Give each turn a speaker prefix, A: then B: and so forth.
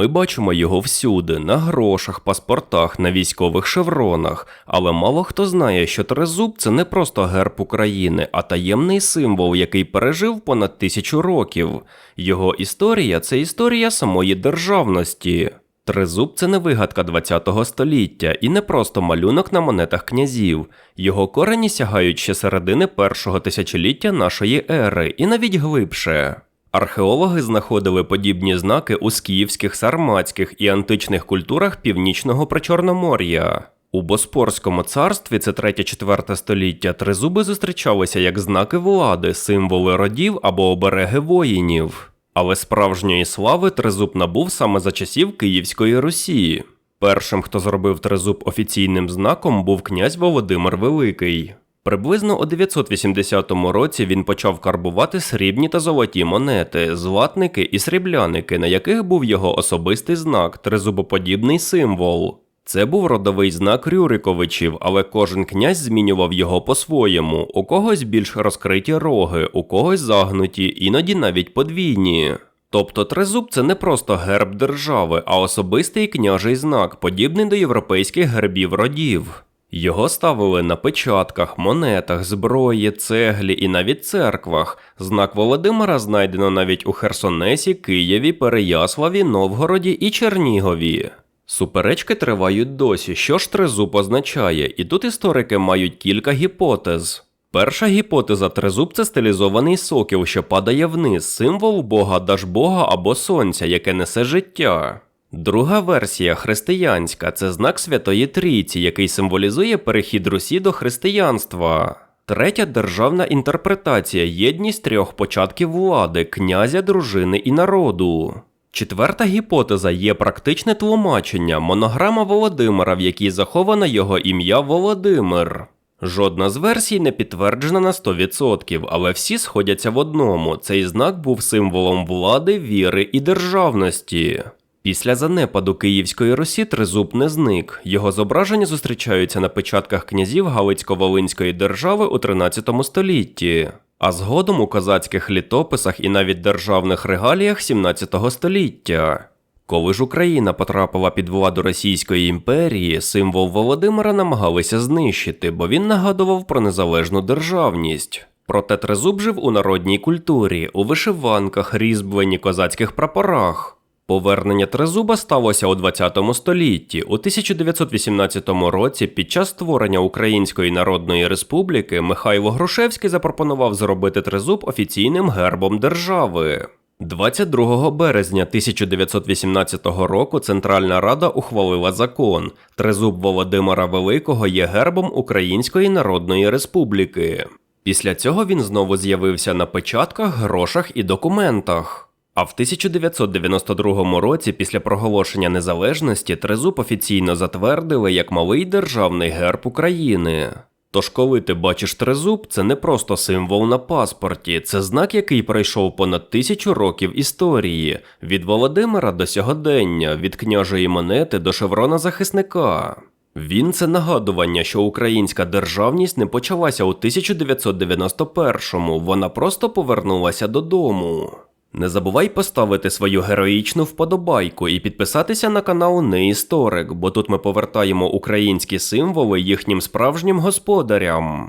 A: Ми бачимо його всюди, на грошах, паспортах, на військових шевронах. Але мало хто знає, що тризуб це не просто герб України, а таємний символ, який пережив понад тисячу років. Його історія це історія самої державності. Тризуб це не вигадка ХХ століття і не просто малюнок на монетах князів. Його корені сягають ще середини першого тисячоліття нашої ери і навіть глибше. Археологи знаходили подібні знаки у скіївських, сарматських і античних культурах північного Причорномор'я. У Боспорському царстві це 3-4 століття тризуби зустрічалися як знаки влади, символи родів або обереги воїнів. Але справжньої слави тризуб набув саме за часів Київської Русі. Першим, хто зробив тризуб офіційним знаком, був князь Володимир Великий. Приблизно у 980 році він почав карбувати срібні та золоті монети, златники і срібляники, на яких був його особистий знак, тризубоподібний символ. Це був родовий знак Рюриковичів, але кожен князь змінював його по-своєму. У когось більш розкриті роги, у когось загнуті, іноді навіть подвійні. Тобто тризуб це не просто герб держави, а особистий княжий знак, подібний до європейських гербів родів. Його ставили на печатках, монетах, зброї, цеглі і навіть церквах. Знак Володимира знайдено навіть у Херсонесі, Києві, Переяславі, Новгороді і Чернігові. Суперечки тривають досі, що ж тризуб означає, і тут історики мають кілька гіпотез. Перша гіпотеза тризуб це стилізований сокіл, що падає вниз, символ бога Дажбога або сонця, яке несе життя. Друга версія християнська це знак Святої Трійці, який символізує перехід Русі до християнства. Третя державна інтерпретація єдність трьох початків влади князя, дружини і народу. Четверта гіпотеза є практичне тлумачення, монограма Володимира, в якій заховано його ім'я Володимир. Жодна з версій не підтверджена на 100%, але всі сходяться в одному: цей знак був символом влади, віри і державності. Після занепаду Київської Русі тризуб не зник. Його зображення зустрічаються на печатках князів Галицько-Волинської держави у 13 столітті, а згодом у козацьких літописах і навіть державних регаліях 17 століття. Коли ж Україна потрапила під владу Російської імперії, символ Володимира намагалися знищити, бо він нагадував про незалежну державність. Проте тризуб жив у народній культурі, у вишиванках, різьбленні козацьких прапорах. Повернення тризуба сталося у 20 столітті. У 1918 році, під час створення Української Народної Республіки, Михайло Грушевський запропонував зробити тризуб офіційним гербом держави. 22 березня 1918 року Центральна Рада ухвалила закон. Тризуб Володимира Великого є гербом Української Народної Республіки. Після цього він знову з'явився на печатках, грошах і документах. А в 1992 році, після проголошення незалежності, тризуб офіційно затвердили як малий державний герб України. Тож, коли ти бачиш тризуб, це не просто символ на паспорті, це знак, який пройшов понад тисячу років історії, від Володимира до сьогодення, від княжої монети до шеврона захисника. Він це нагадування, що українська державність не почалася у 1991-му, вона просто повернулася додому. Не забувай поставити свою героїчну вподобайку і підписатися на канал Неісторик, бо тут ми повертаємо українські символи їхнім справжнім господарям.